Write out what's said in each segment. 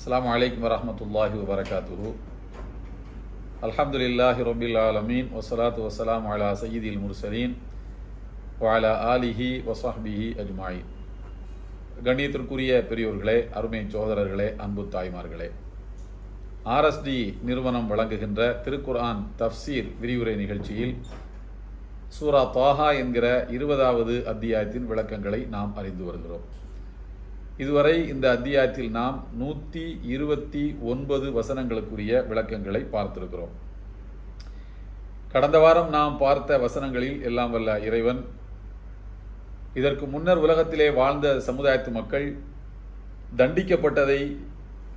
அஸ்ஸலாமு அலைக்கும் வரஹ்மத்துல்லாஹி வபரகாத்துஹு அல்ஹம்துலில்லாஹி ரபில் ஆலமீன் வசலாத்து வசலாம் அலா சயீதில் முர்சலீன் வாலா ஆலிஹி வசாஹ்பிஹி அஜ்மாயின் கண்ணியத்திற்குரிய பெரியோர்களே அருமை சோதரர்களே அன்பு தாய்மார்களே. ஆர்எஸ்டி நிறுவனம் வழங்குகின்ற திருக்குர்ஆன் தஃப்சீர் விரிவுரை நிகழ்ச்சியில் சூரா தாஹா என்கிற இருபதாவது அத்தியாயத்தின் விளக்கங்களை நாம் அறிந்து வருகிறோம். இதுவரை இந்த அத்தியாயத்தில் நாம் நூற்றி இருபத்தி ஒன்பது வசனங்களுக்குரிய விளக்கங்களை பார்த்திருக்கிறோம். கடந்த வாரம் நாம் பார்த்த வசனங்களில் எல்லாம் வல்ல இறைவன் இதற்கு முன்னர் உலகத்திலே வாழ்ந்த சமுதாயத்து மக்கள் தண்டிக்கப்பட்டதை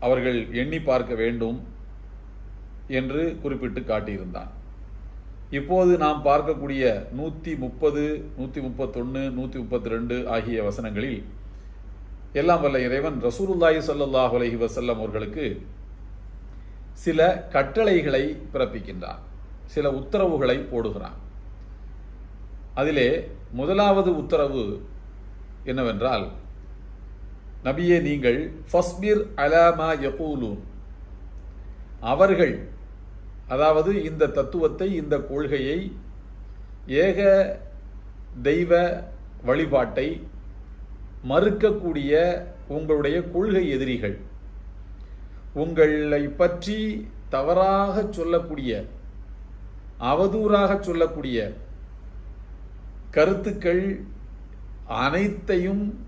அவர்கள் எண்ணி பார்க்க வேண்டும் என்று குறிப்பிட்டு காட்டியிருந்தான். இப்போது நாம் பார்க்கக்கூடிய நூற்றி முப்பது நூற்றி முப்பத்தொன்று நூற்றி முப்பத்தி ரெண்டு ஆகிய வசனங்களில் எல்லாம் வல்ல இறைவன் ரசூலுல்லாஹி சல்லாஹ் அலஹி வசல்லம் அவர்களுக்கு சில கட்டளைகளை பிறப்பிக்கின்றான். சில உத்தரவுகளை போடுகிறான். அதிலே முதலாவது உத்தரவு என்னவென்றால் நபியே நீங்கள் ஃபஸ்பிர் அலாமா யகூலூன். அவர்கள் அதாவது இந்த தத்துவத்தை இந்த கொள்கையை ஏக தெய்வ வழிபாட்டை மறுக்கக்கூடிய உங்களுடைய கொள்கை எதிரிகள். உங்களை பற்றி தவறாக சொல்லக்கூடிய அவதூறாக சொல்லக்கூடிய கருத்துக்கள் அனைத்தையும்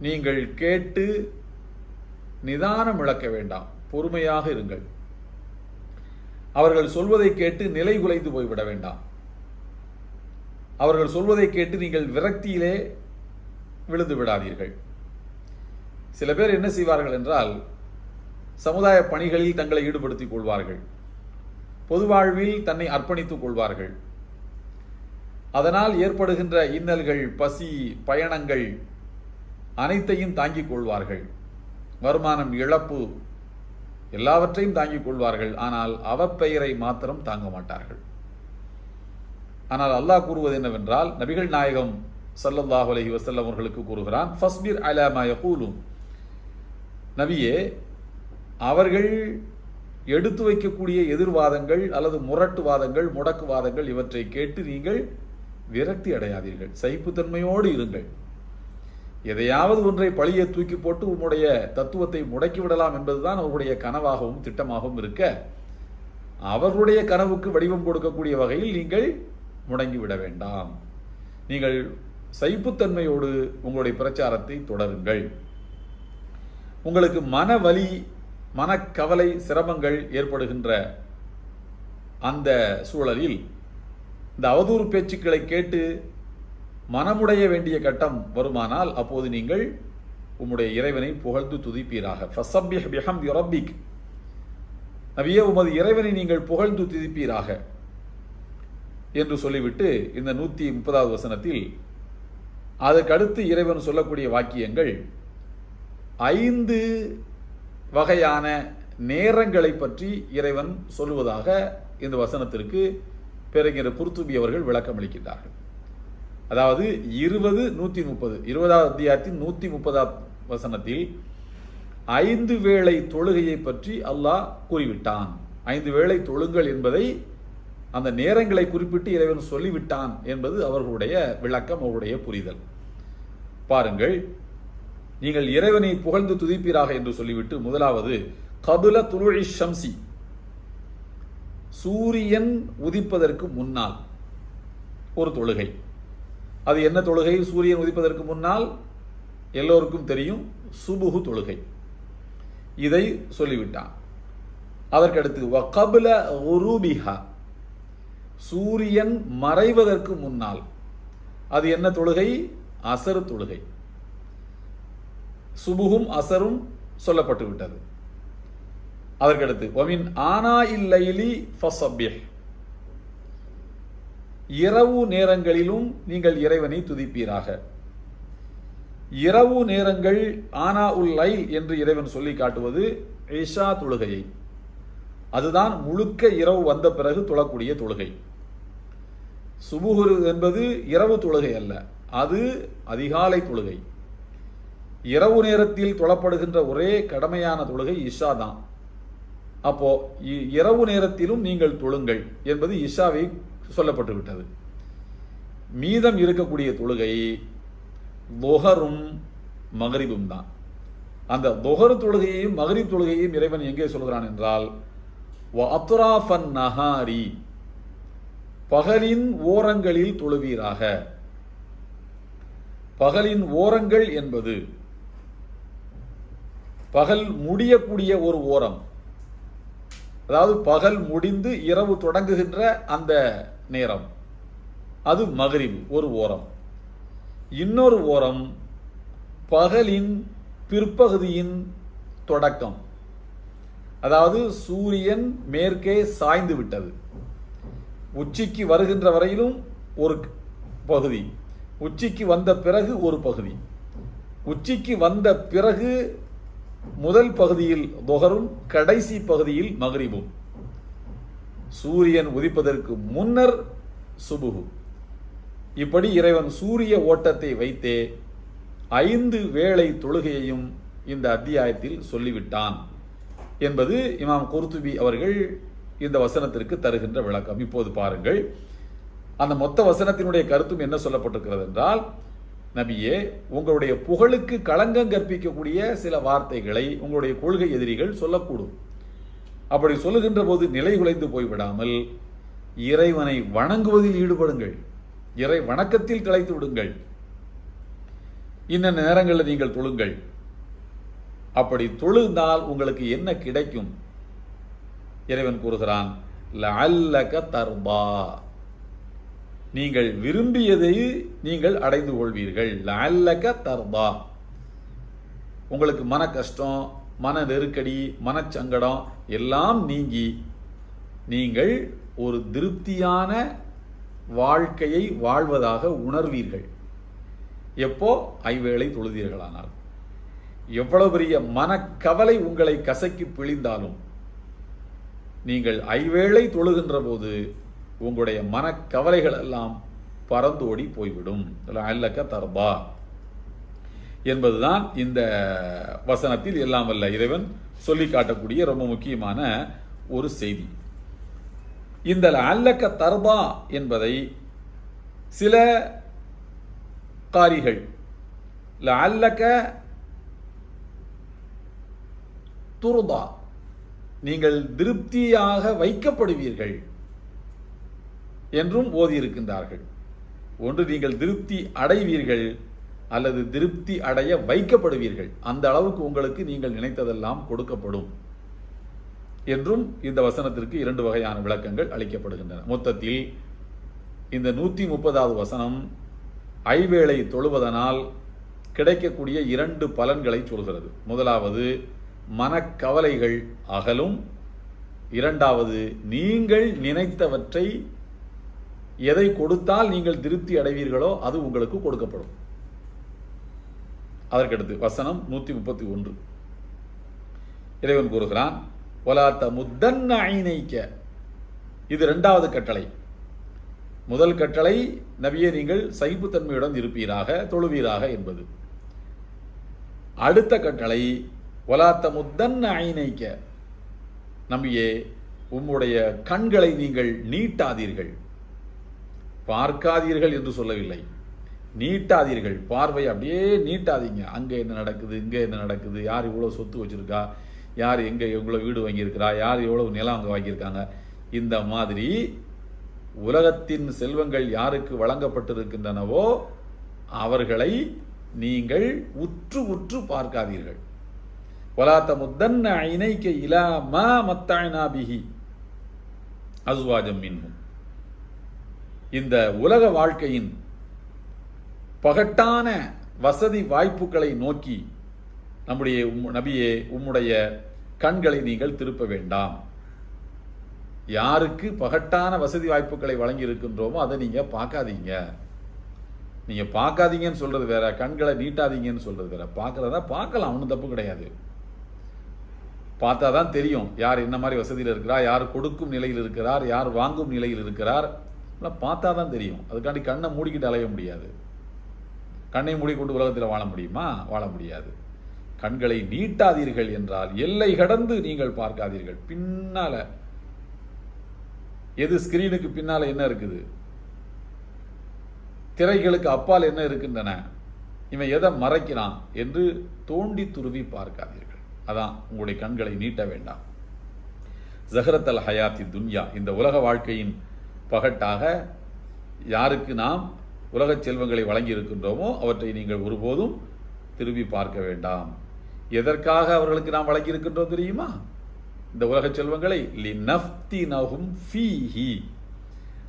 நீங்கள் கேட்டு நிதானம் இழக்க வேண்டாம். பொறுமையாக இருங்கள். அவர்கள் சொல்வதை கேட்டு நிலை குலைந்து போய்விட வேண்டாம். அவர்கள் சொல்வதை கேட்டு நீங்கள் விரக்தியிலே விழுந்து விடாதீர்கள். சில பேர் என்ன செய்வார்கள் என்றால் சமுதாய பணிகளில் தங்களை ஈடுபடுத்திக் கொள்வார்கள். பொது வாழ்வில் தன்னை அர்ப்பணித்துக் கொள்வார்கள். அதனால் ஏற்படுகின்ற இன்னல்கள் பசி பயணங்கள் அனைத்தையும் தாங்கிக் கொள்வார்கள். வருமானம் இழப்பு எல்லாவற்றையும் தாங்கிக் கொள்வார்கள். ஆனால் அவப்பெயரை மாத்திரம் தாங்க மாட்டார்கள். ஆனால் அல்லாஹ் கூறுவது என்னவென்றால் நபிகள் நாயகம் சல்லல்லாஹு அலஹி வசல்லம் அவர்களுக்கு கூறுகிறான் ஃபஸ்பிர் அலாமாய கூலும் நபியே அவர்கள் எடுத்து வைக்கக்கூடிய எதிர்வாதங்கள் அல்லது முரட்டுவாதங்கள் முடக்குவாதங்கள் இவற்றை கேட்டு நீங்கள் விரக்தி அடையாதீர்கள். சகிப்புத்தன்மையோடு இருங்கள். எதையாவது ஒன்றை பழியை தூக்கி போட்டு உம்முடைய தத்துவத்தை முடக்கிவிடலாம் என்பதுதான் அவருடைய கனவாகவும் திட்டமாகவும் இருக்க அவர்களுடைய கனவுக்கு வடிவம் கொடுக்கக்கூடிய வகையில் நீங்கள் முடங்கி விட வேண்டாம். நீங்கள் சைப்புத்தன்மையோடு உங்களுடைய பிரச்சாரத்தை தொடருங்கள். உங்களுக்கு மன வலி மனக்கவலை சிரமங்கள் ஏற்படுகின்ற அந்த சூழலில் இந்த அவதூறு பேச்சுக்களை கேட்டு மனமுடைய வேண்டிய கட்டம் வருமானால் அப்போது நீங்கள் உம்முடைய இறைவனை புகழ்ந்து துதிப்பீராக. நபியே உமது இறைவனை நீங்கள் புகழ்ந்து துதிப்பீராக. என்று சொல்லிவிட்டு இந்த நூற்றி முப்பதாவது வசனத்தில் அதற்கடுத்து இறைவன் சொல்லக்கூடிய வாக்கியங்கள் ஐந்து வகையான நேரங்களை பற்றி இறைவன் சொல்லுவதாக இந்த வசனத்திற்கு பிறகிற குருத்துபி அவர்கள் விளக்கம் அளிக்கின்றார்கள். அதாவது இருபது நூற்றி முப்பது இருபதாவது அத்தியாயத்தின் நூற்றி முப்பதாம் வசனத்தில் ஐந்து வேளை தொழுகையை பற்றி அல்லாஹ் கூறிவிட்டான். ஐந்து வேளை தொழுங்கள் என்பதை அந்த நேரங்களை குறிப்பிட்டு இறைவன் சொல்லிவிட்டான் என்பது அவர்களுடைய விளக்கம் அவருடைய புரிதல். பாருங்கள். நீங்கள் இறைவனை புகழ்ந்து துதிப்பீராக என்று சொல்லிவிட்டு முதலாவது கபுல துருழி ஷம்சி. சூரியன் உதிப்பதற்கு முன்னால் ஒரு தொழுகை. அது என்ன தொழுகை? சூரியன் உதிப்பதற்கு முன்னால் எல்லோருக்கும் தெரியும் சுபுகு தொழுகை. இதை சொல்லிவிட்டான். அதற்கடுத்து வகபுல உருபிஹா சூரியன் மறைவதற்கு முன்னால். அது என்ன தொழுகை? அசரு தொழுகை. சுபுகும் அசரும் சொல்லப்பட்டு விட்டது. அதற்கடுத்து ஒமின் ஆனா இல்லைலி ஃபசபிஹ் இரவு நேரங்களிலும் நீங்கள் இறைவனை துதிப்பீராக. இரவு நேரங்கள் ஆனா உல் லைல் என்று இறைவன் சொல்லி காட்டுவது இஷா தொழுகையை. அதுதான் முழுக்க இரவு வந்த பிறகு தொழக்கூடிய தொழுகை. சுபுகுரு என்பது இரவு தொழுகை அல்ல. அது அதிகாலை தொழுகை. இரவு நேரத்தில் தொழப்படுகின்ற ஒரே கடமையான தொழுகை இஷா தான். அப்போ இ- இரவு நேரத்திலும் நீங்கள் தொழுங்கள் என்பது இஷாவை சொல்லப்பட்டு விட்டது மீதம் இருக்கக்கூடிய தொழுகை லொஹரும் மகரிபும் தான். அந்த லொஹர் தொழுகையையும் மகரிப் தொழுகையையும் இறைவன் எங்கே சொல்கிறான் என்றால் அத்ராஃபன் நஹாரி பகலின் ஓரங்களில் தொழுவீராக. பகலின் ஓரங்கள் என்பது பகல் முடியக்கூடிய ஒரு ஓரம். அதாவது பகல் முடிந்து இரவு தொடங்குகின்ற அந்த நேரம். அது மகரிவு ஒரு ஓரம். இன்னொரு ஓரம் பகலின் பிற்பகுதியின் தொடக்கம். அதாவது சூரியன் மேற்கே சாய்ந்து விட்டது. உச்சிக்கு வருகின்ற வரையிலும் ஒரு பகுதி. உச்சிக்கு வந்த பிறகு ஒரு பகுதி. உச்சிக்கு வந்த பிறகு முதல் பகுதியில் தொகரும் கடைசி பகுதியில் மகரிபும். சூரியன் உதிப்பதற்கு முன்னர் சுபுகு இப்படி இறைவன் சூரிய ஓட்டத்தை வைத்தே ஐந்து வேளை தொழுகையையும் இந்த அத்தியாயத்தில் சொல்லிவிட்டான் என்பது இமாம் குர்துபி அவர்கள் இந்த வசனத்திற்கு தருகின்ற விளக்கம். இப்போது பாருங்கள். அந்த மொத்த வசனத்தினுடைய கருத்தும் என்ன சொல்லப்பட்டிருக்கிறது என்றால் நபியே உங்களுடைய புகழுக்கு களங்கம் கற்பிக்கக்கூடிய சில வார்த்தைகளை உங்களுடைய கொள்கை எதிரிகள் சொல்லக்கூடும். அப்படி சொல்லுகின்ற போது நிலை குலைந்து போய்விடாமல் இறைவனை வணங்குவதில் ஈடுபடுங்கள். இறை வணக்கத்தில் கலைத்து விடுங்கள். இன்ன நேரங்களில் நீங்கள் தொழுங்கள்? அப்படி தொழுந்தால் உங்களுக்கு என்ன கிடைக்கும்? இறைவன் கூறுகிறான் லஅல்லக தர்பா. நீங்கள் விரும்பியதை நீங்கள் அடைந்து கொள்வீர்கள். லஅல்லக தர்பா உங்களுக்கு மன கஷ்டம் மன நெருக்கடி மனச்சங்கடம் எல்லாம் நீங்கி நீங்கள் ஒரு திருப்தியான வாழ்க்கையை வாழ்வதாக உணர்வீர்கள். எப்போ? ஐவேளை தொழுதீர்களானால். எவ்வளவு பெரிய மனக்கவலை உங்களை கசக்கி பிழிந்தாலும் நீங்கள் ஐவேளை தொழுகின்ற போது உங்களுடைய மனக்கவலைகள் எல்லாம் பறந்தோடி போய்விடும். அல்லக்க தர்பா. என்பதுதான் இந்த வசனத்தில் எல்லாம் அல்ல இறைவன் சொல்லி காட்டக்கூடிய ரொம்ப முக்கியமான ஒரு செய்தி. இந்த அல்லக்க தர்பா என்பதை சில காரிகள் அல்லக்க துர்பா நீங்கள் திருப்தியாக வைக்கப்படுவீர்கள். என்றும் ஓதியிருக்கின்றார்கள். ஒன்று நீங்கள் திருப்தி அடைவீர்கள் அல்லது திருப்தி அடைய வைக்கப்படுவீர்கள். அந்த அளவுக்கு உங்களுக்கு நீங்கள் நினைத்ததெல்லாம் கொடுக்கப்படும் என்றும் இந்த வசனத்திற்கு இரண்டு வகையான விளக்கங்கள் அளிக்கப்படுகின்றன. மொத்தத்தில் இந்த நூற்றி முப்பதாவது வசனம் ஐவேளை தொழுவதனால் கிடைக்கக்கூடிய இரண்டு பலன்களை சொல்கிறது. முதலாவது மனக்கவலைகள் அகலும். இரண்டாவது நீங்கள் நினைத்தவற்றை எதை கொடுத்தால் நீங்கள் திருப்தி அடைவீர்களோ அது உங்களுக்கு கொடுக்கப்படும். அதற்கடுத்து வசனம் நூற்றி முப்பத்தி ஒன்று. இறைவன் கூறுகிறான் ஒலாத்த முத்தன் ஐநைக்க இது ரெண்டாவது கட்டளை. முதல் கட்டளை நபியே நீங்கள் சகிப்புத்தன்மையுடன் இருப்பீராக தொழுவீராக என்பது. அடுத்த கட்டளை ஒலாத்த முத்தன் ஐநைக்க நம்பியே உம்முடைய கண்களை நீங்கள் நீட்டாதீர்கள். பார்க்காதீர்கள் என்று சொல்லவில்லை. நீட்டாதீர்கள். பார்வை அப்படியே நீட்டாதீங்க. அங்கே என்ன நடக்குது இங்கே என்ன நடக்குது யார் இவ்வளோ சொத்து வச்சுருக்கா யார் எங்கே எவ்வளோ வீடு வாங்கியிருக்கிறா யார் எவ்வளோ நிலம் அங்கே வாங்கியிருக்காங்க. இந்த மாதிரி உலகத்தின் செல்வங்கள் யாருக்கு வழங்கப்பட்டிருக்கின்றனவோ அவர்களை நீங்கள் உற்று உற்று பார்க்காதீர்கள். வலாத்த முத்தன்ன இணைக்க இலா மா மத்தாயினா பிஹி அசுவாஜம் மின்மும் இந்த உலக வாழ்க்கையின் பகட்டான வசதி வாய்ப்புகளை நோக்கி நம்முடைய உம் நபியே உம்முடைய கண்களை நீங்கள் திருப்ப வேண்டாம். யாருக்கு பகட்டான வசதி வாய்ப்புகளை வழங்கி இருக்கின்றோமோ அதை நீங்கள் பார்க்காதீங்க. நீங்கள் பார்க்காதீங்கன்னு சொல்கிறது வேற கண்களை நீட்டாதீங்கன்னு சொல்றது வேற. பார்க்குறதா பார்க்கலாம் ஒன்றும் தப்பு கிடையாது. பார்த்தா தான் தெரியும் யார் என்ன மாதிரி வசதியில் இருக்கிறார் யார் கொடுக்கும் நிலையில் இருக்கிறார் யார் வாங்கும் நிலையில் இருக்கிறார். எல்லாம் பார்த்தா தான் தெரியும். அதுக்காண்டி கண்ணை மூடிக்கிட்டு அலைய முடியாது. கண்ணை மூடிக்கொண்டு உலகத்தில் வாழ முடியுமா? வாழ முடியாது. கண்களை நீட்டாதீர்கள் என்றால் எல்லை கடந்து நீங்கள் பார்க்காதீர்கள். பின்னால எது ஸ்கிரீனுக்கு பின்னால என்ன இருக்குது? திரைகளுக்கு அப்பால் என்ன இருக்கின்றன? இவன் எதை மறைக்கிறான் என்று தோண்டி துருவி பார்க்காதீர்கள். அதான் உங்களுடைய கண்களை நீட்ட வேண்டாம். ஜஹரத் அல் ஹயாத்தி துன்யா இந்த உலக வாழ்க்கையின் பகட்டாக யாருக்கு நாம் உலகச் செல்வங்களை வழங்கி இருக்கின்றோமோ அவற்றை நீங்கள் ஒருபோதும் திரும்பி பார்க்க வேண்டாம். எதற்காக அவர்களுக்கு நாம் வழங்கியிருக்கின்றோம் தெரியுமா? இந்த உலகச் செல்வங்களை லினஃப்தி நகும் ஃபீஹி.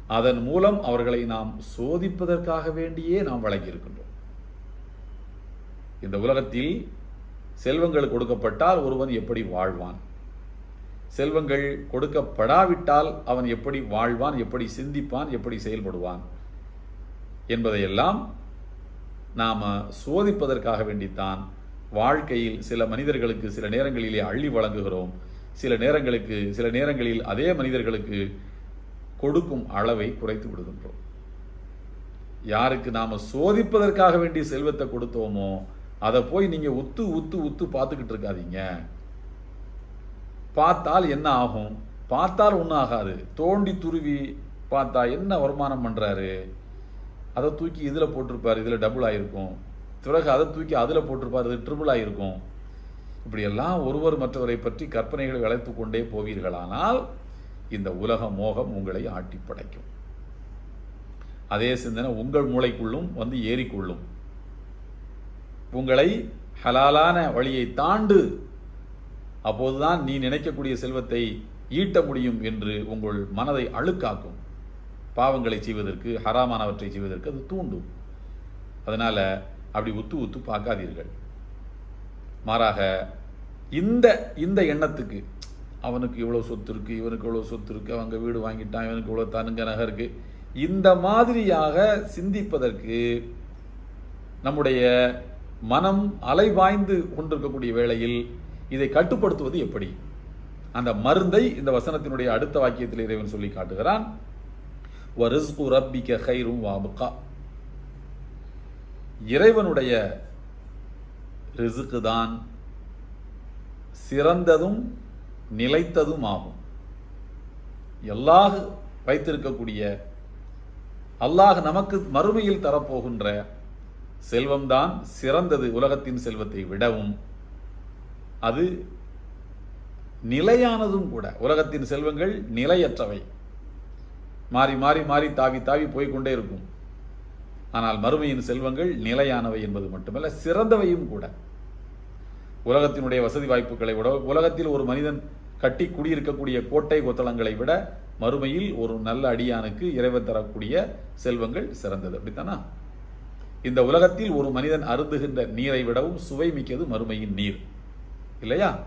அதன் மூலம் அவர்களை நாம் சோதிப்பதற்காக வேண்டியே நாம் வழங்கியிருக்கின்றோம். இந்த உலகத்தில் செல்வங்கள் கொடுக்கப்பட்டால் ஒருவன் எப்படி வாழ்வான்? செல்வங்கள் கொடுக்கப்படாவிட்டால் அவன் எப்படி வாழ்வான் எப்படி சிந்திப்பான் எப்படி செயல்படுவான் என்பதையெல்லாம் நாம் சோதிப்பதற்காக வேண்டித்தான் வாழ்க்கையில் சில மனிதர்களுக்கு சில நேரங்களிலே அள்ளி வழங்குகிறோம். சில நேரங்களுக்கு சில நேரங்களில் அதே மனிதர்களுக்கு கொடுக்கும் அளவை குறைத்து விடுகின்றோம். யாருக்கு நாம் சோதிப்பதற்காக வேண்டிய செல்வத்தை கொடுத்தோமோ அதை போய் நீங்கள் உத்து உத்து உத்து பார்த்துக்கிட்டு இருக்காதீங்க. பார்த்தால் என்ன ஆகும்? பார்த்தால் ஒன்றும் ஆகாது. தோண்டி துருவி பார்த்தா என்ன வருமானம் பண்ணுறாரு அதை தூக்கி இதில் போட்டிருப்பார் இதில் டபுள் ஆகிருக்கும் பிறகு அதை தூக்கி அதில் போட்டிருப்பார் இது ட்ரிபிள் ஆகிருக்கும் இப்படியெல்லாம் ஒருவர் மற்றவரை பற்றி கற்பனைகளை வளைத்து கொண்டே போவீர்களானால் இந்த உலக மோகம் உங்களை ஆட்டி படைக்கும். அதே சிந்தனை உங்கள் மூளைக்குள்ளும் வந்து ஏறிக்கொள்ளும். உங்களை ஹலாலான வழியை தாண்டு அப்போதுதான் நீ நினைக்கக்கூடிய செல்வத்தை ஈட்ட முடியும் என்று உங்கள் மனதை அழுக்காக்கும். பாவங்களை செய்வதற்கு ஹராமானவற்றை செய்வதற்கு அது தூண்டும். அதனால் அப்படி உத்து உத்து பார்க்காதீர்கள். மாறாக இந்த இந்த எண்ணத்துக்கு அவனுக்கு இவ்வளோ சொத்து இருக்குது இவனுக்கு இவ்வளோ சொத்து இருக்குது அவங்க வீடு வாங்கிட்டான் இவனுக்கு இவ்வளோ தனுங்க நகை இருக்குது இந்த மாதிரியாக சிந்திப்பதற்கு நம்முடைய மனம் அலைவாய்ந்து கொண்டிருக்கக்கூடிய வேளையில் இதை கட்டுப்படுத்துவது எப்படி? அந்த மருந்தை இந்த வசனத்தினுடைய அடுத்த வாக்கியத்தில் இறைவன் சொல்லி காட்டுகிறான். இறைவனுடைய ரிசுக்கு தான் சிறந்ததும் நிலைத்ததும் ஆகும். அல்லாஹ் வைத்திருக்கக்கூடிய அல்லாஹ் நமக்கு மறுமையில் தரப்போகின்ற செல்வம்தான் சிறந்தது உலகத்தின் செல்வத்தை விடவும். அது நிலையானதும் கூட. உலகத்தின் செல்வங்கள் நிலையற்றவை. மாறி மாறி மாறி தாவி தாவி போய்க்கொண்டே இருக்கும். ஆனால் மறுமையின் செல்வங்கள் நிலையானவை என்பது மட்டுமல்ல சிறந்தவையும் கூட. உலகத்தினுடைய வசதி வாய்ப்புகளை விட உலகத்தில் ஒரு மனிதன் கட்டி குடியிருக்கக்கூடிய கோட்டை கொத்தளங்களை விட மறுமையில் ஒரு நல்ல அடியானுக்கு இறைவன் தரக்கூடிய செல்வங்கள் சிறந்தது. அப்படித்தானா? இந்த உலகத்தில் ஒரு மனிதன் அருந்துகின்ற நீரை விடவும் சுவை மிக்கது மறுமையின் நீர். இல்லையா?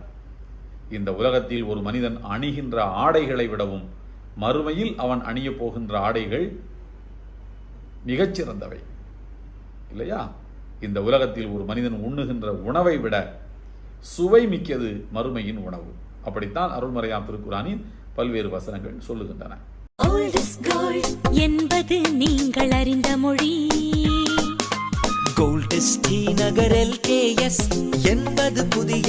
இந்த உலகத்தில் ஒரு மனிதன் அணிகின்ற ஆடைகளை விடவும் மறுமையில் அவன் அணியப் போகின்ற ஆடைகள் மிகச்சிறந்தவை. இல்லையா? இந்த உலகத்தில் ஒரு மனிதன் உண்ணுகின்ற உணவை விட சுவை மிக்கது மறுமையின் உணவு. அப்படித்தான் அருள்மறையாம் திருக்குறானின் பல்வேறு வசனங்கள் சொல்லுகின்றன. என்பது நீங்கள் அறிந்த மொழி. கோல்டஸ் டி நகர் எல்கேஎஸ் என்பது புதிய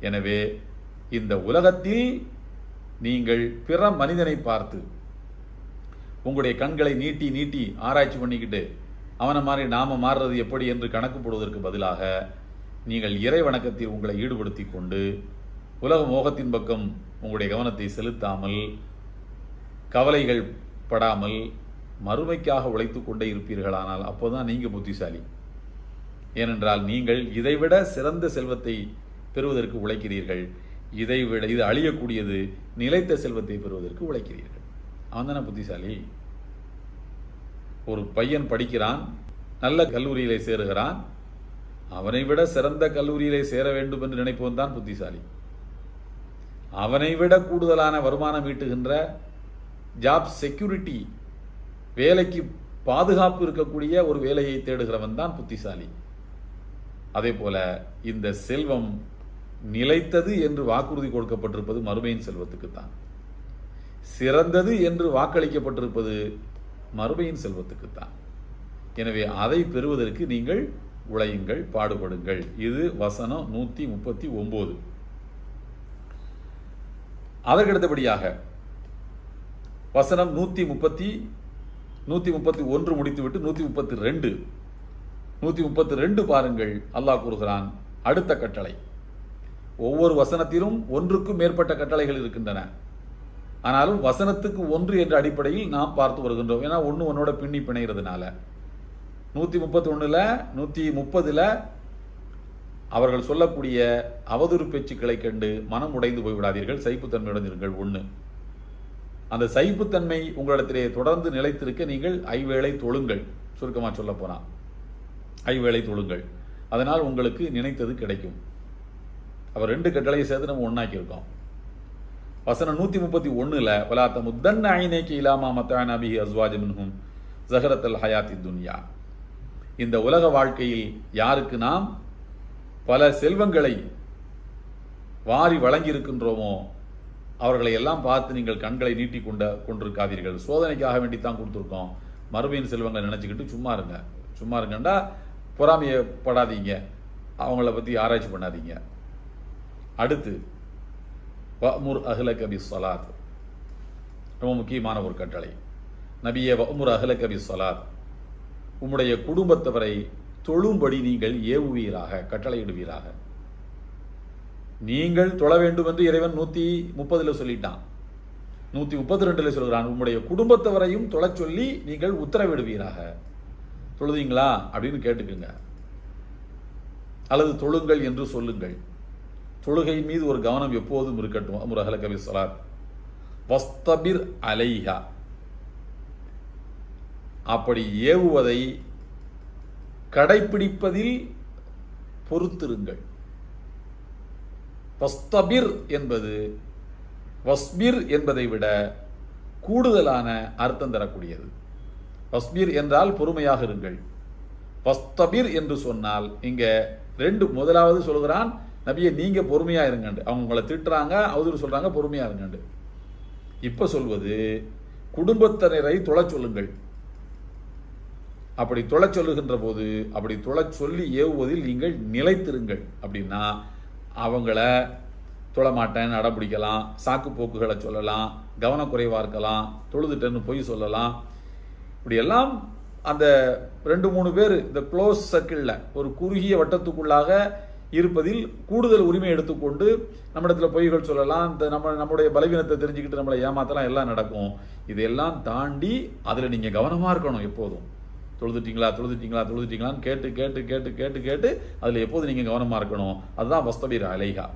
எனவே இந்த உலகத்தில் நீங்கள் பிற மனிதனை பார்த்து உங்களுடைய கண்களை நீட்டி நீட்டி ஆராய்ச்சி பண்ணிக்கிட்டு அவனை மாதிரி நாம மாறுறது எப்படி என்று கணக்கு போடுவதற்கு பதிலாக நீங்கள் இறை வணக்கத்தில் உங்களை ஈடுபடுத்தி கொண்டு உலக மோகத்தின் பக்கம் உங்களுடைய கவனத்தை செலுத்தாமல் கவலைகள் படாமல் மறுமைக்காக உழைத்து கொண்டே இருப்பீர்களானால் அப்போதான் நீங்கள் புத்திசாலி. ஏனென்றால் நீங்கள் இதைவிட சிறந்த செல்வத்தை பெறுவதற்கு உழைக்கிறீர்கள். இதை விட இது அழியக்கூடியது நிலைத்த செல்வத்தை பெறுவதற்கு உழைக்கிறீர்கள். அவன் தானே புத்திசாலி? ஒரு பையன் படிக்கிறான் நல்ல கல்லூரியிலே சேருகிறான். அவனை விட சிறந்த கல்லூரியிலே சேர வேண்டும் என்று நினைப்பவன் தான் புத்திசாலி. அவனை விட கூடுதலான வருமானம் ஈட்டுகின்ற ஜாப் செக்யூரிட்டி வேலைக்கு பாதுகாப்பு இருக்கக்கூடிய ஒரு வேலையை தேடுகிறவன் தான் புத்திசாலி. அதே போல இந்த செல்வம் நிலைத்தது என்று வாக்குறுதி கொடுக்கப்பட்டிருப்பது மறுமையின் செல்வத்துக்கு தான் சிறந்தது என்று வாக்களிக்கப்பட்டிருப்பது மறுமையின் செல்வத்துக்கு தான் எனவே அதை பெறுவதற்கு நீங்கள் உழையுங்கள் பாடுபடுங்கள். இது வசனம் நூற்றி முப்பத்தி ஒம்பது. அதற்கடுத்தபடியாக வசனம் நூற்றி முப்பத்தி நூற்றி முப்பத்தி ஒன்று முடித்துவிட்டு நூற்றி முப்பத்தி ரெண்டு. நூற்றி முப்பத்தி ரெண்டு பாருங்கள் அல்லாஹ் கூறுகிறான் அடுத்த கட்டளை. ஒவ்வொரு வசனத்திலும் ஒன்றுக்கும் மேற்பட்ட கட்டளைகள் இருக்கின்றன. ஆனாலும் வசனத்துக்கு ஒன்று என்ற அடிப்படையில் நாம் பார்த்து வருகின்றோம். ஏன்னா ஒன்று ஒன்னோட பின்னி பிணைகிறதுனால நூற்றி முப்பத்தொன்னில் நூற்றி முப்பதில் அவர்கள் சொல்லக்கூடிய அவதூறு பேச்சுக்களை கண்டு மனம் உடைந்து போய்விடாதீர்கள். சைப்புத்தன்மையுடன் இருங்கள் ஒன்று அந்த சைப்புத்தன்மை உங்களிடத்திலே தொடர்ந்து நிலைத்திருக்க நீங்கள் ஐவேளை தொழுங்கள். சுருக்கமாக சொல்ல போனால் ஐவேளை தொழுங்கள். அதனால் உங்களுக்கு நினைத்தது கிடைக்கும். அப்போ ரெண்டு கட்டளையை சேர்த்து நம்ம ஒன்றாக்கியிருக்கோம் வசனம் நூற்றி முப்பத்தி ஒன்றில் வலாத்த முத்தன் ஐநேக்கு இலாமா மத்தானாபி அஸ்வாஜமின்ஹும் ஜஹரத்தல் ஹயாத்தி துன்யா. இந்த உலக வாழ்க்கையில் யாருக்கு நாம் பல செல்வங்களை வாரி வழங்கியிருக்கின்றோமோ அவர்களை எல்லாம் பார்த்து நீங்கள் கண்களை நீட்டி கொண்ட கொண்டிருக்காதீர்கள். சோதனைக்காக வேண்டி தான் கொடுத்துருக்கோம். மறுமையின் செல்வங்களை நினச்சிக்கிட்டு சும்மா இருங்க. சும்மா இருங்கண்டா பொறாமையப்படாதீங்க. அவங்கள பற்றி ஆராய்ச்சி பண்ணாதீங்க. அடுத்து வமுர் அஹ்ல கபி சொலாத் ரொம்ப முக்கியமான ஒரு கட்டளை. நபிய வமுர் அஹ்ல கபி சொலாத் உம்முடைய குடும்பத்தவரை தொழும்படி நீங்கள் ஏவுவீராக கட்டளையிடுவீராக. நீங்கள் தொழ வேண்டும் என்று இறைவன் நூற்றி முப்பதில் சொல்லிட்டான். நூற்றி முப்பத்தி ரெண்டில் சொல்கிறான் உம்முடைய குடும்பத்தவரையும் தொழச் சொல்லி நீங்கள் உத்தரவிடுவீராக. தொழுதீங்களா? அப்படின்னு கேட்டுக்குங்க. அல்லது தொழுங்கள் என்று சொல்லுங்கள். தொழுகை மீது ஒரு கவனம் எப்போதும் இருக்கட்டும் அமுரஹல கவி சொலார் வஸ்தபிர் அலைஹா. அப்படி ஏவுவதை கடைப்பிடிப்பதில் பொறுத்திருங்கள். வஸ்தபிர் என்பது வஸ்பிர் என்பதை விட கூடுதலான அர்த்தம் தரக்கூடியது. வஸ்பிர் என்றால் பொறுமையாக இருங்கள். வஸ்தபிர் என்று சொன்னால் இங்க ரெண்டு முதலாவது சொல்கிறான் நபியை நீங்கள் பொறுமையாக இருங்கண்டு. அவங்க உங்களை திட்டுறாங்க அவதூறு சொல்கிறாங்க பொறுமையாக இருங்கண்டு. இப்போ சொல்வது குடும்பத்தினரை தொலை சொல்லுங்கள். அப்படி தொலை சொல்லுகின்ற போது அப்படி தொலை சொல்லி ஏவுவதில் நீங்கள் நிலைத்திருங்கள். அப்படின்னா அவங்கள தொழமாட்டேன்னு அடம்பிடிக்கலாம் சாக்கு போக்குகளை சொல்லலாம் கவனக்குறைவாக இருக்கலாம் தொழுதுட்டேன்னு பொய் சொல்லலாம். இப்படியெல்லாம் அந்த ரெண்டு மூணு பேர் இந்த க்ளோஸ் சர்க்கிளில் ஒரு குறுகிய வட்டத்துக்குள்ளாக இருப்பதில் கூடுதல் உரிமை எடுத்துக்கொண்டு நம்மிடத்தில் பொய்கள் சொல்லலாம். இந்த நம்ம நம்முடைய பலவீனத்தை தெரிஞ்சுக்கிட்டு நம்மளை ஏமாத்தலாம் எல்லாம் நடக்கும். இதெல்லாம் தாண்டி அதில் நீங்கள் கவனமாக இருக்கணும் எப்போதும். தொழுதுட்டிங்களா தொழுதுட்டிங்களா தொழுதுட்டிங்களான்னு கேட்டு கேட்டு கேட்டு கேட்டு கேட்டு அதில் எப்போது நீங்கள் கவனமாக இருக்கணும். அதுதான் வஸ்தபீர் அலைகா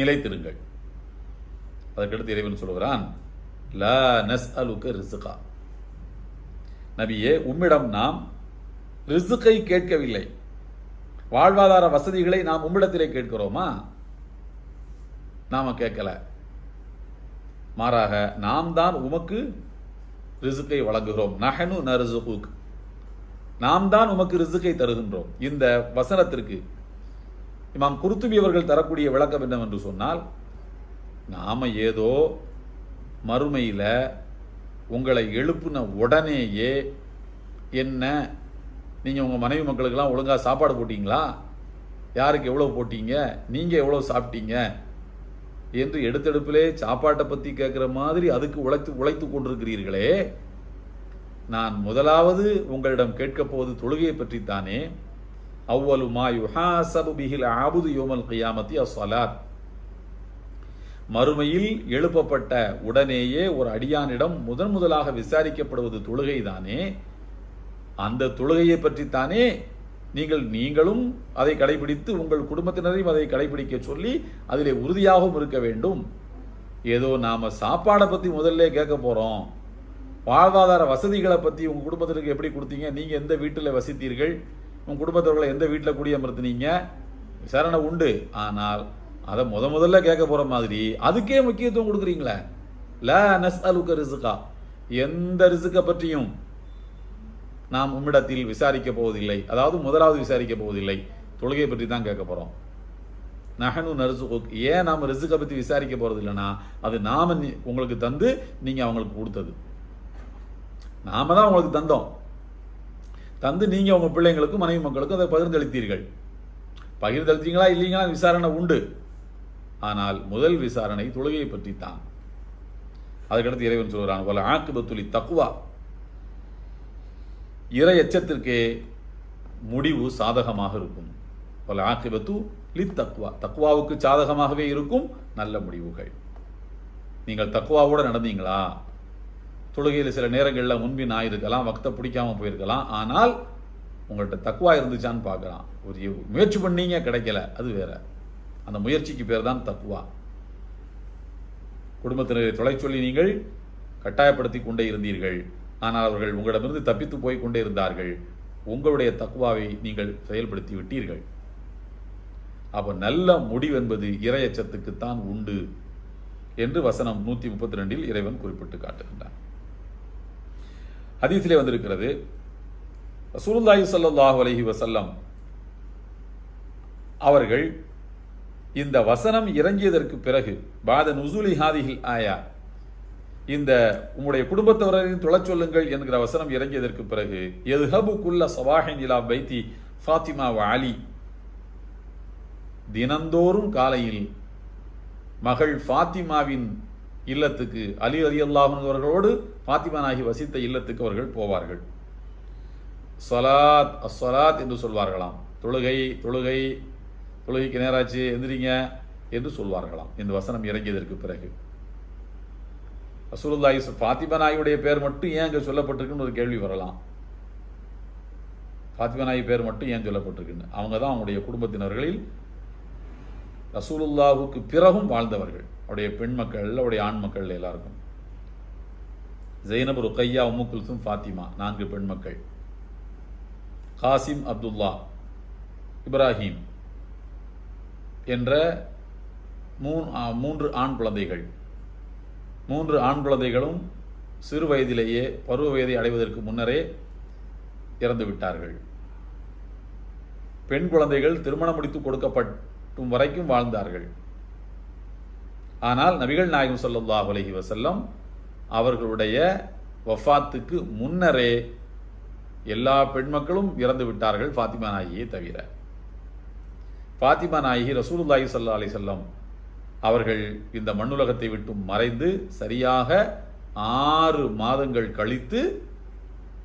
நிலைத்திருங்கள். அதற்கடுத்து இறைவன் சொல்கிறான் ல நஸ் அலுக்கு ரிசுகா நபியே உம்மிடம் நாம் ரிசுக்கை கேட்கவில்லை. வாழ்வாதார வசதிகளை நாம் உம்மிடத்திலே கேட்கிறோமா? நாம் கேட்கல. மாறாக நாம் தான் உமக்கு ரிசுக்கை வழங்குகிறோம். நஹனு நரிசுகுக். நாம் தான் உமக்கு ரிசுக்கை தருகின்றோம். இந்த வசனத்திற்கு இமாம் குருத்துபி அவர்கள் தரக்கூடிய விளக்கம் என்னவென்று சொன்னால் நாம் ஏதோ மறுமையில் உங்களை எழுப்புன உடனேயே என்ன நீங்கள் உங்கள் மனைவி மக்களுக்கெல்லாம் ஒழுங்காக சாப்பாடு போட்டீங்களா? யாருக்கு எவ்வளோ போட்டீங்க? நீங்கள் எவ்வளோ சாப்பிட்டீங்க? என்று எடுத்தெடுப்பிலே சாப்பாட்டை பற்றி கேட்குற மாதிரி அதுக்கு உழைத்து உழைத்து கொண்டிருக்கிறீர்களே. நான் முதலாவது உங்களிடம் கேட்கப் போவது தொழுகையை பற்றித்தானே. அவ்வலு மா யுஹாசபு பிஹில் ஆபுது யோமல் கையாமத்தி அஸ்ஸலாத். மறுமையில் எழுப்பப்பட்ட உடனேயே ஒரு அடியானிடம் முதன் முதலாக விசாரிக்கப்படுவது தொழுகைதானே? அந்த தொழுகையை பற்றித்தானே நீங்கள் நீங்களும் அதை கடைபிடித்து உங்கள் குடும்பத்தினரையும் அதை கடைபிடிக்க சொல்லி அதிலே உறுதியாகவும் இருக்க வேண்டும். ஏதோ நாம் சாப்பாடை பற்றி முதல்ல கேட்க போகிறோம் வாழ்வாதார வசதிகளை பற்றி உங்கள் குடும்பத்திற்கு எப்படி கொடுத்தீங்க? நீங்கள் எந்த வீட்டில் வசித்தீர்கள்? உங்கள் குடும்பத்தவர்களை எந்த வீட்டில் குடியமர்த்தினீங்க? விசாரணை உண்டு. ஆனால் அதை முத முதல்ல கேட்க போகிற மாதிரி அதுக்கே முக்கியத்துவம் கொடுக்குறீங்களே. ல நஸ் அலுக்க ரிசுக்கா எந்த ரிசுக்கை பற்றியும் நாம் உம்மிடத்தில் விசாரிக்க போவதில்லை. அதாவது முதலாவது விசாரிக்க போவதில்லை. தொழுகையை பற்றி தான் கேட்க போகிறோம் நகனு நரிசுக் ஏன் நாம் ரிசுக்கை பற்றி விசாரிக்க போகிறது இல்லைன்னா அது நாம் உங்களுக்கு தந்து நீங்கள் அவங்களுக்கு கொடுத்தது. நாம தான் உங்களுக்கு தந்தோம். தந்து நீங்கள் உங்கள் பிள்ளைங்களுக்கும் மனைவி மக்களுக்கும் அதை பகிர்ந்தளித்தீர்கள். பகிர்ந்தளித்தீங்களா இல்லைங்களா விசாரணை உண்டு. ஆனால் முதல் விசாரணை தொழுகையை பற்றி தான் அதுக்கடுத்து இறைவன் சொல்கிறான் வல ஆக்குபத்துலி தக்குவா இறை எச்சத்திற்கே முடிவு சாதகமாக இருக்கும். பல ஆக்கிபத்து லி தக்குவா தக்குவாவுக்கு சாதகமாகவே இருக்கும் நல்ல முடிவுகள். நீங்கள் தக்குவாவோட நடந்தீங்களா? தொழுகையில் சில நேரங்களில் முன்பின் ஆயிருக்கலாம் வக்த பிடிக்காமல் போயிருக்கலாம். ஆனால் உங்கள்கிட்ட தக்குவா இருந்துச்சான்னு பார்க்கலாம். ஒரு முயற்சி பண்ணீங்க கிடைக்கல. அது வேற. அந்த முயற்சிக்கு பேர் தான் தக்குவா குடும்பத்தினரை தொலை சொல்லி நீங்கள் கட்டாயப்படுத்தி கொண்டே இருந்தீர்கள். ஆனால் அவர்கள் உங்களிடமிருந்து தப்பித்து போய் கொண்டே இருந்தார்கள். உங்களுடைய தக்குவாவை நீங்கள் செயல்படுத்தி விட்டீர்கள். அப்போ நல்ல முடிவென்பது இரையச்சத்துக்குத்தான் உண்டு என்று வசனம் நூற்றி முப்பத்தி ரெண்டில் இறைவன் குறிப்பிட்டு காட்டுகின்றான். ஹதீஸிலே வந்திருக்கிறது ரசூலுல்லாஹி ஸல்லல்லாஹு அலஹி வசல்லம் அவர்கள் இந்த வசனம் இறங்கியதற்கு பிறகு பாத நுசூலி ஹாதிஹில் ஆயா இந்த உங்களுடைய குடும்பத்தவரையும் துளச் சொல்லுங்கள் என்கிற வசனம் இறங்கியதற்கு பிறகு எதுஹபு குல்ல சவாஹின் இலா பைத்தி ஃபாத்திமா வாலி அலி. தினந்தோறும் காலையில் மகள் ஃபாத்திமாவின் இல்லத்துக்கு அலி அலி அல்லாஹர்களோடு ஃபாத்திமா நாகி வசித்த இல்லத்துக்கு அவர்கள் போவார்கள். சொலாத் அஸ்வலாத் என்று சொல்வார்களாம். தொழுகை தொழுகை தொழுகைக்கு நேராச்சு எந்திரிங்க என்று சொல்வார்களாம். இந்த வசனம் இறங்கியதற்கு பிறகு. ரசூலுல்லாஹி ஃபாத்திமா நாயுடைய பேர் மட்டும் ஏன் அங்கே சொல்லப்பட்டிருக்குன்னு ஒரு கேள்வி வரலாம். ஃபாத்திமா நாயி பேர் மட்டும் ஏன் சொல்லப்பட்டிருக்குன்னு. அவங்க தான் அவங்களுடைய குடும்பத்தினர்களில் ரசூலுல்லாஹுக்கு பிறகும் வாழ்ந்தவர்கள். அவருடைய பெண் மக்கள் அவருடைய ஆண் மக்கள் எல்லாருக்கும். ஜெய்னப் ருக்கையா உம்மு குல்சும் ஃபாத்திமா நான்கு பெண் மக்கள். காசிம் அப்துல்லா இப்ராஹிம் என்ற மூன்று ஆண் குழந்தைகள். மூன்று ஆண் குழந்தைகளும் சிறு வயதிலேயே பருவ வயதை அடைவதற்கு முன்னரே இறந்து விட்டார்கள். பெண் குழந்தைகள் திருமணம் முடித்து கொடுக்கப்பட்டும் வரைக்கும் வாழ்ந்தார்கள். ஆனால் நபிகள் நாயகம் ஸல்லல்லாஹு உலகி வசல்லம் அவர்களுடைய வஃபாத்துக்கு முன்னரே எல்லா பெண் மக்களும் இறந்து விட்டார்கள் ஃபாத்திமா நாயகியை தவிர. ஃபாத்திமா நாயகி ரசூலுல்லாஹி சல்லா அலி செல்லம் அவர்கள் இந்த மண்ணுலகத்தை விட்டு மறைந்து சரியாக ஆறு மாதங்கள் கழித்து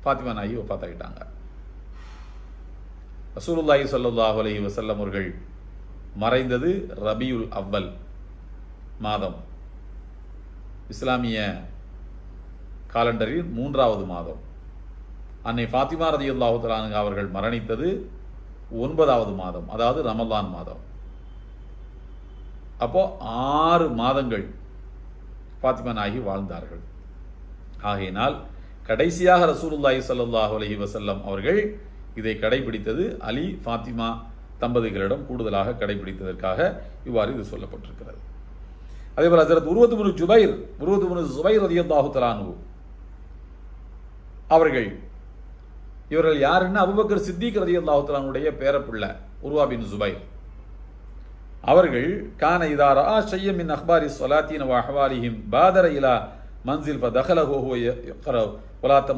ஃபாத்திமா நாயி ஒப்பாத்தாக்கிட்டாங்க ரசூலுல்லாஹி ஸல்லல்லாஹு அலைஹி வசல்லம் அவர்கள் மறைந்தது ரபியுல் அவ்வல் மாதம். இஸ்லாமிய காலண்டரில் மூன்றாவது மாதம். அன்னை ஃபாத்திமா ரதியுல்லாஹு தலானுங்க அவர்கள் மரணித்தது ஒன்பதாவது மாதம் அதாவது ரமலான் மாதம். அப்போது ஆறு மாதங்கள் ஃபாத்திமா நாயகி வாழ்ந்தார்கள். ஆகையினால் கடைசியாக ரசூலுல்லாஹி ஸல்லல்லாஹு அலஹி வசல்லம் அவர்கள் இதை கடைபிடித்தது அலி ஃபாத்திமா தம்பதிகளிடம் கூடுதலாக கடைபிடித்ததற்காக இவ்வாறு இது சொல்லப்பட்டிருக்கிறது. அதேபோல் ஹசரத் உருவத்து முனு ஜுபைர் உருவத்து முனு ஜுபைர் ரதியல்லாஹு தலானு அவர்கள் இவர்கள் யாருன்னா அபுபக்கர் சித்திக் ரதியல்லாஹு தலானுடைய பேரப்பிள்ளை உருவா பின் ஜுபைர். அவர்கள் கான இதாரா ஷைய மின் அஹ்பாரி சொலாத்தீன அஹ்வாலிஹிம் பாதர இலா மன்சில் ஃபதஹலஹு ஹுவ யக்ர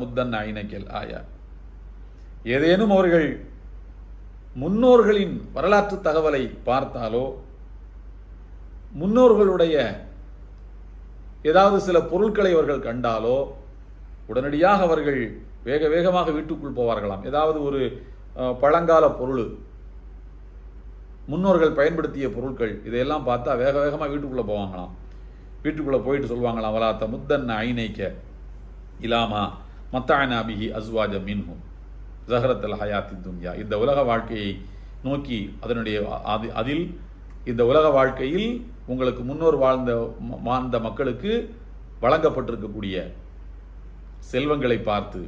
முத்தன் ஐனக்கெல் ஆயா. ஏதேனும் அவர்கள் முன்னோர்களின் வரலாற்று தகவலை பார்த்தாலோ முன்னோர்களுடைய ஏதாவது சில பொருட்களை அவர்கள் கண்டாலோ உடனடியாக அவர்கள் வேக வேகமாக வீட்டுக்குள் போவார்களாம். ஏதாவது ஒரு பழங்கால பொருள் முன்னோர்கள் பயன்படுத்திய பொருட்கள் இதையெல்லாம் பார்த்தா வேக வேகமாக வீட்டுக்குள்ளே போவாங்களாம். வீட்டுக்குள்ளே போயிட்டு சொல்லுவாங்களாம் வலாத்த முத்தன் ஐநைக்க இலாமா மத்தாயன அபிஹி அஸ்வாஜ மின்ஹும் ஜஹரத்தல் ஹயாத்தி துன்யா. இந்த உலக வாழ்க்கையை நோக்கி அதனுடைய அது அதில் இந்த உலக வாழ்க்கையில் உங்களுக்கு முன்னோர் வாழ்ந்த வாழ்ந்த மக்களுக்கு வழங்கப்பட்டிருக்கக்கூடிய செல்வங்களை பார்த்து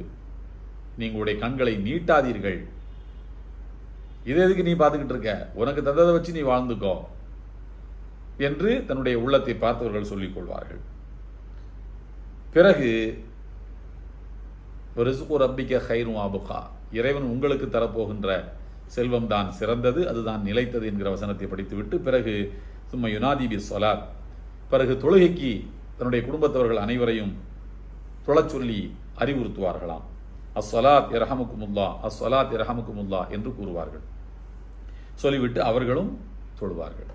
நீங்களுடைய கண்களை நீட்டாதீர்கள். இதை எதுக்கு நீ பார்த்துக்கிட்டு இருக்க? உனக்கு தந்ததை வச்சு நீ வாழ்ந்துக்கோ என்று தன்னுடைய உள்ளத்தை பார்த்தவர்கள் சொல்லிக் கொள்வார்கள். பிறகு ரிசுகு ரப்பிக்க ஹைரும் ஆபுகா இறைவன் உங்களுக்கு தரப்போகின்ற செல்வம் தான் சிறந்தது அதுதான் நிலைத்தது என்கிற வசனத்தை படித்துவிட்டு பிறகு சும்மா யுனாதி பி சொலாத் பிறகு தொழுகைக்கு தன்னுடைய குடும்பத்தவர்கள் அனைவரையும் தொழச் சொல்லி அறிவுறுத்துவார்களாம். அஸ்வலாத் இரஹமுக்குமுல்லா அஸ்வலாத் இரஹமுக்குமுல்லா என்று கூறுவார்கள். சொல்லிவிட்டு அவர்களும் தொழுவார்கள்.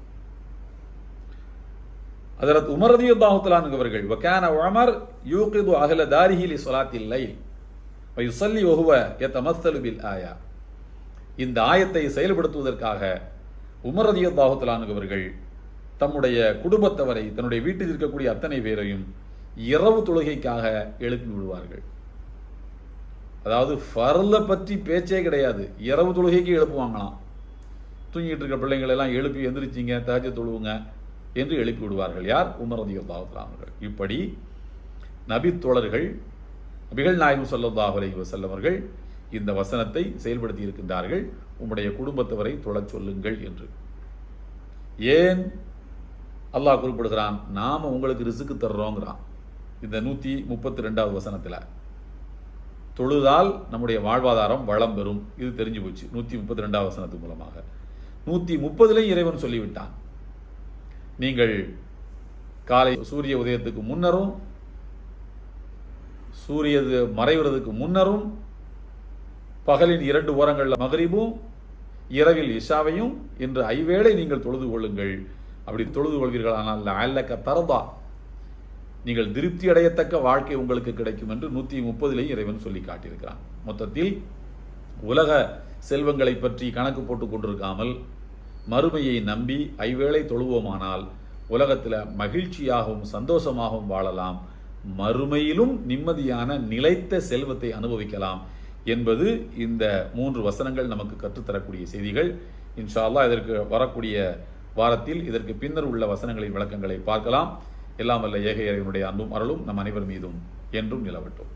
அதற்கு உமரதி அல்லாஹுத்தலான்கிறவர்கள் வக்கான உமர் யூகிது அகல தாரிஹிலி சொலாத்தில்லை லைல் வயுசல்லி ஒகுவ எத்தமஸ்தலு ஆயா. இந்த ஆயத்தை செயல்படுத்துவதற்காக உமரதி அல்லாஹுத்தலான்கிறவர்கள் தம்முடைய குடும்பத்தவரை தன்னுடைய வீட்டில் இருக்கக்கூடிய அத்தனை பேரையும் இரவு தொழுகைக்காக எழுப்பி விடுவார்கள். அதாவது ஃபர்ல பற்றி பேச்சே கிடையாது. இரவு தொழுகைக்கு எழுப்புவாங்களாம். தூங்கிட்டு இருக்கிற பிள்ளைங்களை எல்லாம் எழுப்பி எந்திரிச்சிங்க தாஜ தொழுவுங்க என்று எழுப்பி விடுவார்கள். யார்? உமரதி அவர்கள். இப்படி நபித்தோழர்கள் நபிகள் நாயகம் ஸல்லல்லாஹு அலஹி வசல்லவர்கள் இந்த வசனத்தை செயல்படுத்தி இருக்கின்றார்கள். உம்முடைய குடும்பத்தவரை தொழச் சொல்லுங்கள் என்று. ஏன் அல்லாஹ் குறிப்பிடுகிறான்? நாம உங்களுக்கு ரிசுக்கு தர்றோங்கிறான். இந்த நூற்றி முப்பத்தி ரெண்டாவது வசனத்தில். தொழுதால் நம்முடைய வாழ்வாதாரம் வளம் பெறும். இது தெரிஞ்சு போச்சு. நூற்றி முப்பத்தி ரெண்டாவது வசனத்து மூலமாக. நூற்றி முப்பதுலையும் இறைவன் சொல்லிவிட்டான். நீங்கள் காலை சூரிய உதயத்துக்கு முன்னரும் சூரியது மறைவதற்கு முன்னரும் பகலின் இரண்டு ஓரங்களில் மகரிபும் இரவில் இஷாவையும் இன்று ஐவேளை நீங்கள் தொழுது கொள்ளுங்கள். அப்படி தொழுது கொள்வீர்களானால் அல்லக்க தரதா. நீங்கள் திருப்தி அடையத்தக்க வாழ்க்கை உங்களுக்கு கிடைக்கும் என்று நூற்றி முப்பதிலேயும் இறைவன் சொல்லி காட்டியிருக்கிறான் மொத்தத்தில் உலக செல்வங்களை பற்றி கணக்கு போட்டு கொண்டிருக்காமல் மறுமையை நம்பி ஐவேளை தொழுவோமானால் உலகத்தில் மகிழ்ச்சியாகவும் சந்தோஷமாகவும் வாழலாம். மறுமையிலும் நிம்மதியான நிலைத்த செல்வத்தை அனுபவிக்கலாம் என்பது இந்த மூன்று வசனங்கள் நமக்கு கற்றுத்தரக்கூடிய செய்திகள். இன்ஷா இதற்கு வரக்கூடிய வாரத்தில் இதற்கு பின்னர் உள்ள வசனங்களின் விளக்கங்களை பார்க்கலாம். எல்லாம் வல்ல ஏக இறைவனுடைய அன்பும் அருளும் நம் அனைவர் மீதும் என்றும் நிலவட்டும்.